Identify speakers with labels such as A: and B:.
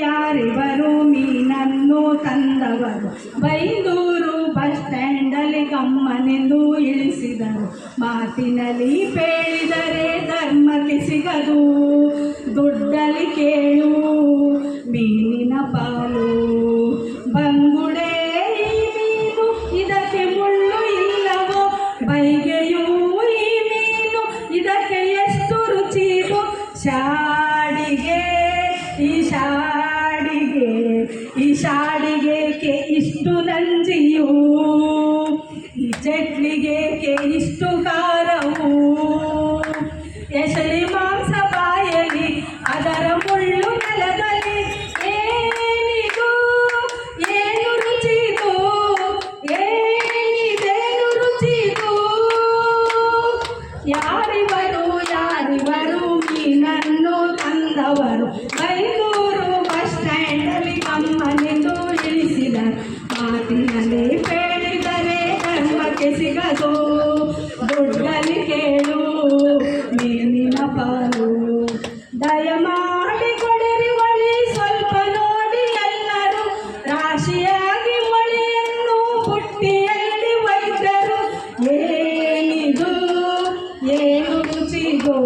A: ಯಾರಿವರು ಮೀನನ್ನು ತಂದವರು? ಬೈಂದೂರು ಬಸ್ ಸ್ಟ್ಯಾಂಡಲ್ಲಿ ಗಮ್ಮನೆಂದು ಇಳಿಸಿದರು. ಮಾತಿನಲ್ಲಿ ಪೇಳಿದರೆ ಧರ್ಮಕ್ಕೆ ಸಿಗದು. ದುಡ್ಡಲ್ಲಿ ಕೇಳು. ಮೀನಿನ ಪಾಲು. ಬಂಗುಡೆ ಮೀನು, ಇದಕ್ಕೆ ಮುಳ್ಳು ಇಲ್ಲವೋ? ಬೈಗೆಯೂ ಈ ಮೀನು, ಇದಕ್ಕೆ ಎಷ್ಟು ರುಚಿಯೋ ಶಾಡಿಗೆ ಈ ಶಾಡಿಗೆ, ಈ ಇಷ್ಟು ನಂಜಿಯು? ಈ ಕೆ ಇಷ್ಟು ಕಾರವು ಎಸಲಿ ಮಾಂಸ ಬಾಯಲಿ, ಅದರ ಮುಳ್ಳು ನೆಲದಲ್ಲಿ ಏನು ಯಾರಿವರು ಯಾರಿವರು ಮೀನನ್ನು ತಂದವರು? ಮೇಲಿನ ಪಾಲು. ದಯಮಾಡಿ ಕೊಡಿರಿ ಸ್ವಲ್ಪ ನೋಡಿ ಎಲ್ಲರೂ. ರಾಶಿಯಾಗಿ ಮೊಳೆಯನ್ನು ಪುಟ್ಟಿಯಲ್ಲಿ ಒಯ್ದರು. ಏನಿದು? ಏನು ರುಚಿಗೋ?